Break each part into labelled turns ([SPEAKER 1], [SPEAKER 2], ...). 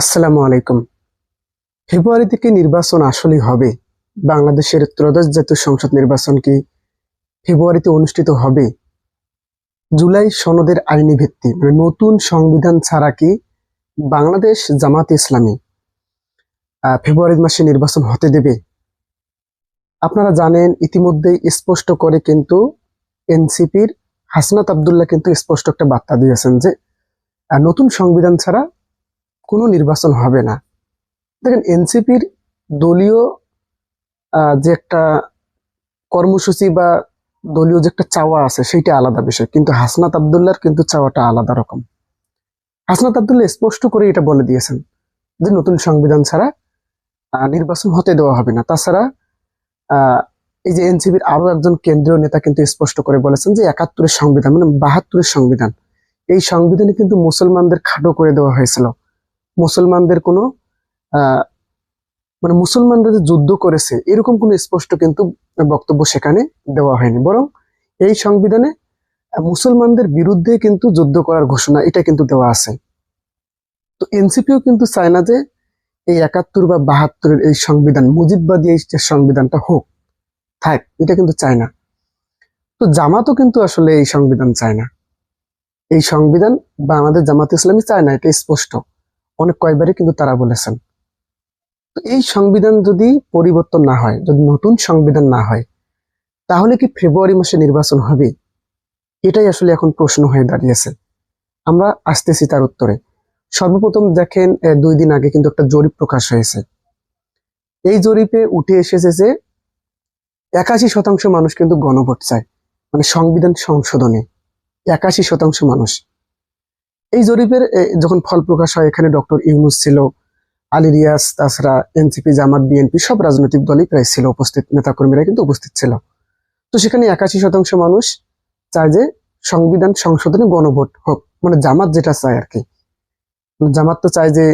[SPEAKER 1] আসসালামু আলাইকুম। ফেব্রুয়ারি থেকে নির্বাচন আসলেই হবে। বাংলাদেশের ত্রয়োদশ জাতীয় সংসদ নির্বাচন কি ফেব্রুয়ারিতে অনুষ্ঠিত হবে? জুলাই সনদের আইনি ভিত্তি মানে নতুন সংবিধান ছাড়া কি বাংলাদেশ জামাত ইসলামী ফেব্রুয়ারি মাসে নির্বাচন হতে দেবে? আপনারা জানেন, ইতিমধ্যেই স্পষ্ট করে কিন্তু এনসিপির হাসনাত আবদুল্লাহ কিন্তু স্পষ্ট একটা বার্তা দিয়েছেন যে নতুন সংবিধান ছাড়া কোনো নির্বাচন হবে না। দেখেন, এনসিপির দলীয় যে একটা কর্মসূচি বা দলীয় যে একটা চাওয়া আছে, সেইটা আলাদা বিষয়। কিন্তু হাসনাত আবদুল্লাহর কিন্তু চাওয়াটা আলাদা রকম। হাসনাত আবদুল্লাহ স্পষ্ট করে এটা বলে দিয়েছেন যে, নতুন সংবিধান ছাড়া নির্বাচন হতে দেওয়া হবে না। তাছাড়া এই যে এনসিপির আরও একজন কেন্দ্রীয় নেতা কিন্তু স্পষ্ট করে বলেছেন যে, একাত্তরের সংবিধান মানে বাহাত্তরের সংবিধান, এই সংবিধানে কিন্তু মুসলমানদের খাটো করে দেওয়া হয়েছিল। মুসলমানদের কোনো মানে মুসলমানরা যে যুদ্ধ করেছে, এরকম কোনো স্পষ্ট কিন্তু বক্তব্য সেখানে দেওয়া হয়নি। বরং এই সংবিধানে মুসলমানদের বিরুদ্ধে কিন্তু যুদ্ধ করার ঘোষণা এটা কিন্তু দেওয়া আছে। তো এনসিপিও কিন্তু চায় না যে এই একাত্তর বা বাহাত্তরের এই সংবিধান, মুজিববাদী এই সংবিধানটা হোক, থাক, এটা কিন্তু চায় না। তো জামাতও কিন্তু আসলে এই সংবিধান চায় না। এই সংবিধান বা আমাদের জামাত ইসলামী চায় না, এটা স্পষ্ট। অনেক কয়েকবারই কিন্তু তারা বলেছেন। এই সংবিধান যদি পরিবর্তন না হয়, যদি নতুন সংবিধান না হয়, তাহলে কি ফেব্রুয়ারি মাসে নির্বাচন হবে? এটাই আসলে এখন প্রশ্ন হয়ে দাঁড়িয়েছে। আমরা আসতেছি তার উত্তরে। সর্বপ্রথম দেখেন দুই দিন আগে কিন্তু একটা জরিপ প্রকাশ হয়েছে। এই জরিপে উঠে এসেছে যে একাশি শতাংশ মানুষ কিন্তু গণভোট চায় মানে সংবিধান সংশোধনে। একাশি শতাংশ মানুষ। এই জরিপের যখন ফল প্রকাশ হয়, এখানে ডক্টর ইউনুস ছিল, আলী রিয়াজ, তাছাড়া এনসিপি, জামাত, বিএনপি, সব রাজনৈতিক দলই প্রায় ছিল উপস্থিত, নেতাকর্মীরা কিন্তু উপস্থিত ছিল। তো সেখানে একাশি শতাংশ মানুষ চায় যে সংবিধান সংশোধনে গণভোট হোক মানে জামাত যেটা চায় আর কি। জামাত তো চায় যে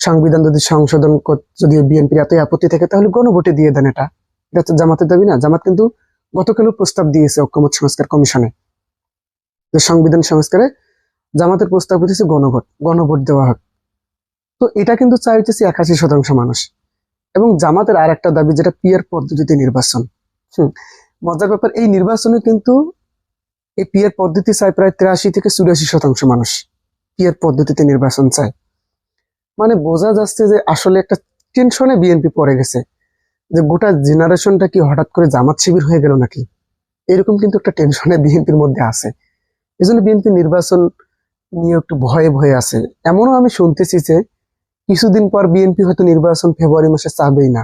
[SPEAKER 1] সংবিধান যদি সংশোধন যদি বিএনপির এতই আপত্তি থাকে, তাহলে গণভোটে দিয়ে দেন এটা। এটা তো জামাতের দাবি না। জামাত কিন্তু গতকালও প্রস্তাব দিয়েছে ঐক্যমত সংস্কার কমিশনে। যে সংবিধান সংস্কারে জামাতের প্রস্তাব উঠেছে গণভোট গণভোট দেওয়া হোক। তো এটা কিন্তু চাই হচ্ছে একাশি শতাংশ মানুষ। এবং জামাতের আর একটা দাবি যেটা পিয়ার পদ্ধতিতে নির্বাচন। হুম, মজার ব্যাপার, এই নির্বাচনে কিন্তু এই পিয়ার পদ্ধতি চায় প্রায় তিরাশি থেকে চুরাশি শতাংশ মানুষ পিয়ার পদ্ধতিতে নির্বাচন চায়। মানে বোঝা যাচ্ছে যে আসলে একটা টেনশনে বিএনপি পড়ে গেছে। যে গোটা জেনারেশনটা কি হঠাৎ করে জামাত শিবির হয়ে গেল নাকি? এরকম কিন্তু একটা টেনশনে বিএনপির মধ্যে আছে। এই জন্য বিএনপি নির্বাচন নিয়ে একটু ভয়ে ভয়ে আছে। এমনও আমি শুনতেছি যে কিছুদিন পর বিএনপি হয়তো নির্বাচন ফেব্রুয়ারি মাসে চাবেই না।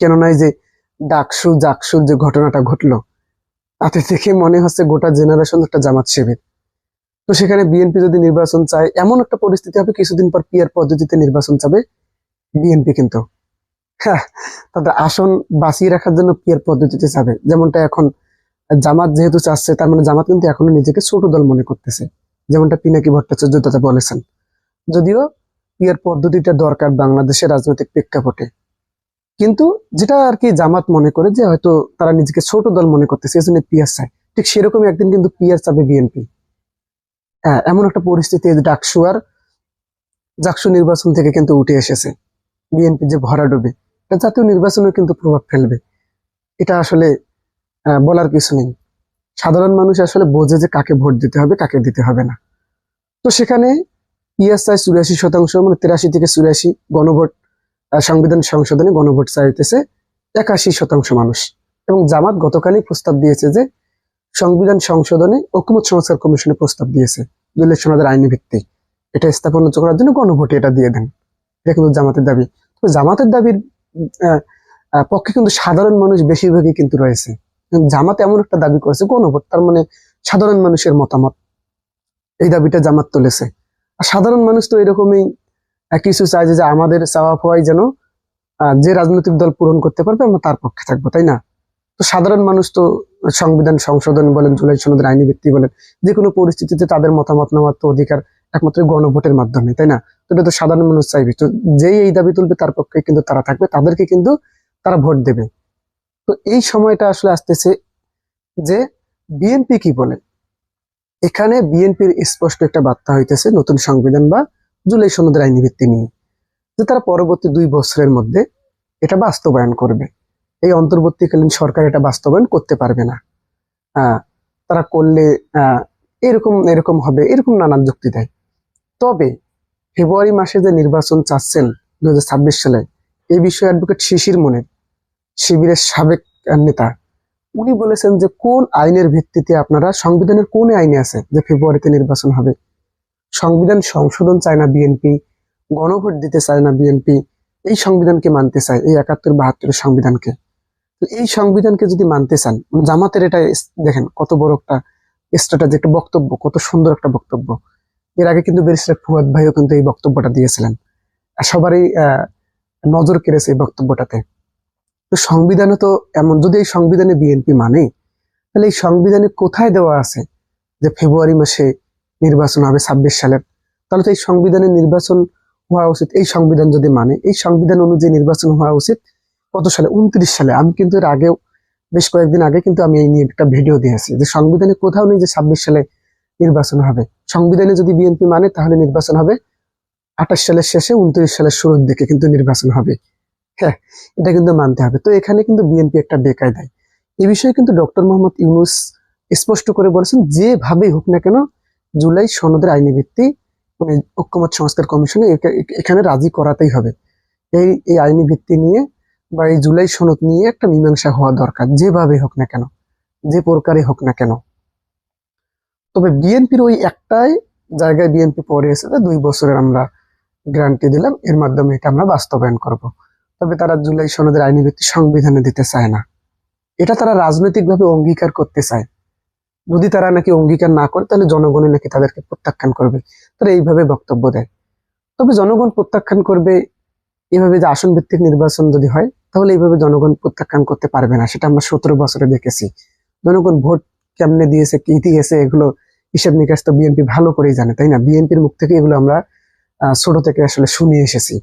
[SPEAKER 1] কেননা যে ডাকসু জাকসুর যে ঘটনাটা ঘটলো, তাতে দেখে মনে হচ্ছে গোটা জেনারেশন একটা জামাত শিবির। তো সেখানে বিএনপি যদি নির্বাচন চায়, এমন একটা পরিস্থিতি হবে, কিছুদিন পর পিয়ার পদ্ধতিতে নির্বাচন চাবে বিএনপি কিন্তু। হ্যাঁ তাদের আসন বাঁচিয়ে রাখার জন্য পিয়ার পদ্ধতিতে যাবে যেমনটা এখন জামাত যেহেতু চাচ্ছে, তার মানে জামাত কিন্তু এখনও নিজেকে ছোট দল মনে করতেছে। যেমনটা পিনাকি ভট্টাচার্য দাদা বলেছেন। যদিও পিয়ার পদ্ধতিটা দরকার বাংলাদেশের রাজনৈতিক প্রেক্ষাপটে। কিন্তু যেটা আর কি জামাত মনে করে যে হয়তো তারা নিজেকে ছোট দল মনে করতেছে, এই জন্য পিয়ার চায়। ঠিক সেরকমই একদিন কিন্তু পিয়ার চাবে বিএনপি। হ্যাঁ এমন একটা পরিস্থিতি ডাকসু আর জাকসু নির্বাচন থেকে কিন্তু উঠে এসেছে। বিএনপি যে ভরাডুবি এটা জাতীয় নির্বাচনে কিন্তু প্রভাব ফেলবে। এটা আসলে বলার কিছু নেই। সাধারণ মানুষ আসলে বোঝে যে কাকে ভোট দিতে হবে, কাকে দিতে হবে না। তো সেখানে পিএসআই চুরাশি শতাংশ মানে তিরাশি থেকে চুরাশি গণভোট সংবিধান সংশোধনে গণভোট চাইতেছে একাশি শতাংশ মানুষ। এবং জামাত গতকালই প্রস্তাব দিয়েছে যে সংবিধান সংশোধনে ঐক্যমত সংস্কার কমিশনে প্রস্তাব দিয়েছে সমাজের আইনি ভিত্তি। এটা স্থাপন করার জন্য গণভোটে এটা দিয়ে দেন। এটা কিন্তু জামাতের দাবি। জামাতের দাবির পক্ষে কিন্তু সাধারণ মানুষ বেশিরভাগই কিন্তু রয়েছে। জামাত এমন একটা দাবি করেছে গণভোট তার মানে সাধারণ মানুষের মতামত। এই দাবিটা জামাত তুলেছে। আর সাধারণ মানুষ তো এরকমই কিছু চায় যে আমাদের চাওয়া পাওয়াই যেন যে রাজনৈতিক দল পূরণ করতে পারবে, আমরা তার পক্ষে থাকব, তাই না? তো সাধারণ মানুষ তো সংবিধান সংশোধন বলেন, জুলাই সনদের আইনি ভিত্তি বলেন, যে কোনো পরিস্থিতিতে তাদের মতামত নেওয়ার তো অধিকার একমাত্র গণভোটের মাধ্যমে, তাই না? তো এটা তো সাধারণ মানুষ চাইবে। তো যেই এই দাবি তুলবে, তার পক্ষে কিন্তু তারা থাকবে, তাদেরকে কিন্তু তারা ভোট দেবে। তো এই সময়টা আসলে আসতেছে যে বিএনপি কি বলে? এখানে বিএনপির স্পষ্ট একটা বার্তা হইতেছে নতুন সংবিধান বা জুলাই সনদের আইনি ভিত্তি নিয়ে, যে তারা পরবর্তী দুই বছরের মধ্যে এটা বাস্তবায়ন করবে। এই অন্তর্বর্তীকালীন সরকার এটা বাস্তবায়ন করতে পারবে না। তারা করলে এরকম এরকম হবে, এরকম নানান যুক্তি দেয়। তবে ফেব্রুয়ারি মাসে যে নির্বাচন চাচ্ছেন দু হাজার ছাব্বিশ সালে, এই বিষয়ে অ্যাডভোকেট শিশির মনের শিবিরের সাবেক নেতা, উনি বলেছেন যে কোন আইনের ভিত্তিতে আপনারা, সংবিধানের কোন আইনে আছে যে ফেব্রুয়ারিতে নির্বাচন হবে? সংবিধান সংশোধন চায় না বিএনপি, গণভোট দিতে চায় না বিএনপি, এই সংবিধানকে মানতে চায়, এই একাত্তর বাহাত্তরের সংবিধানকে। এই সংবিধানকে যদি মানতে চান মানে জামাতের এটা দেখেন কত বড় একটা স্ট্র্যাটেজি, একটা বক্তব্য, কত সুন্দর একটা বক্তব্য। এর আগে কিন্তু ব্যারিস্টার ফুয়াদ ভাইও কিন্তু এই বক্তব্যটা দিয়েছিলেন। সবারই নজর কেড়েছে এই বক্তব্যটাতে। তো সংবিধানে তো এমন, যদি এই সংবিধানে বিএনপি মানে তাহলে এই সংবিধানে কোথায় দেওয়া আছে যে ফেব্রুয়ারি মাসে নির্বাচন হবে ছাব্বিশ সালের তাহলে তো এই সংবিধানে নির্বাচন হওয়া উচিত। এই সংবিধান যদি মানে এই সংবিধান অনুযায়ী নির্বাচন হওয়া উচিত কত সালে? উনত্রিশ সালে। আমি কিন্তু এর আগেও, বেশ কয়েকদিন আগে কিন্তু আমি এই নিয়ে একটা ভিডিও দিয়েছি যে সংবিধানে কোথাও নেই যে ছাব্বিশ সালে নির্বাচন হবে। সংবিধানে যদি বিএনপি মানে তাহলে নির্বাচন হবে আঠাশ সালের শেষে উনত্রিশ সালের শুরুর দিকে কিন্তু নির্বাচন হবে। হ্যাঁ এটা কিন্তু মানতে হবে। তো এখানে কিন্তু বিএনপি একটা বেকায়দায় এই বিষয়ে কিন্তু ডক্টর মোহাম্মদ ইউনুস স্পষ্ট করে বলেছেন, যেভাবেই হোক না কেন, জুলাই সনদের আইনি ভিত্তি মানে ঐক্যমত সংস্কার কমিশনে এখানে রাজি করাতেই হবে। এই এই আইনি ভিত্তি নিয়ে বা এই জুলাই সনদ নিয়ে একটা মীমাংসা হওয়া দরকার, যেভাবে হোক না কেন, যে প্রকারে হোক না কেন। তবে বিএনপির ওই একটাই জায়গায় বিএনপি পড়ে এসেছে, দুই বছরের আমরা গ্যারান্টি দিলাম, এর মাধ্যমে এটা আমরা বাস্তবায়ন করব। তবে তারা জুলাই সনদের আইনি ভিত্তি সংবিধানে দিতে চায় না। এটা তারা রাজনৈতিকভাবে অঙ্গীকার করতে চায়। যদি তারা নাকি অঙ্গীকার না করে, তাহলে জনগণই নাকি তাদেরকে প্রত্যাখ্যান করবে। তারা এইভাবে বক্তব্য দেয়। তবে জনগণ প্রত্যাখ্যান করবে এভাবে যে আসন ভিত্তিক নির্বাচন যদি হয়, তাহলে এইভাবে জনগণ প্রত্যাখ্যান করতে পারবে না। সেটা আমরা সতেরো বছরে দেখেছি। জনগণ ভোট কেমনে দিয়েছে, কি দিয়েছে, এগুলো হিসাব নিকাশ তো বিএনপি ভালো করেই জানে, তাই না? বিএনপির মুখ থেকে এগুলো আমরা ছোট থেকে আসলে শুনে এসেছি।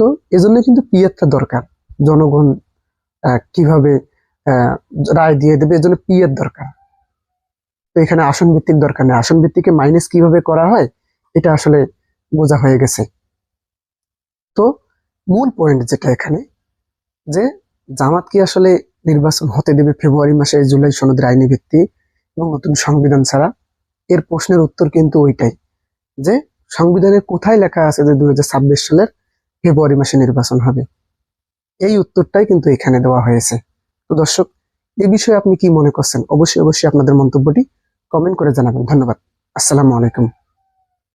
[SPEAKER 1] তো এজন্য কিন্তু পিয়ারটা দরকার। জনগণ কীভাবে রায় দিয়ে দেবে, এজন্য পিয়ার দরকার। তো এখানে আসন ভিত্তিক দরকার নেই। আসন ভিত্তিকে মাইনাস কীভাবে করা হয়, এটা আসলে বোঝা হয়ে গেছে। তো মূল পয়েন্ট যেটা এখানে, যে জামাত কি আসলে নির্বাচন হতে দেবে ফেব্রুয়ারি মাসে, জুলাই সনদের আইনি ভিত্তি এবং নতুন সংবিধান ছাড়া? এর প্রশ্নের উত্তর কিন্তু ওইটাই, যে সংবিধানে কোথায় লেখা আছে যে দুই হাজার ছাব্বিশ সালের ফেব্রুয়ারি মাসে নির্বাচন হবে? এই উত্তরটাই কিন্তু এখানে দেওয়া হয়েছে। তো দর্শক, এ বিষয়ে আপনি কি মনে করছেন? অবশ্যই অবশ্যই আপনাদের মন্তব্যটি কমেন্ট করে জানাবেন। ধন্যবাদ। আসসালামু আলাইকুম।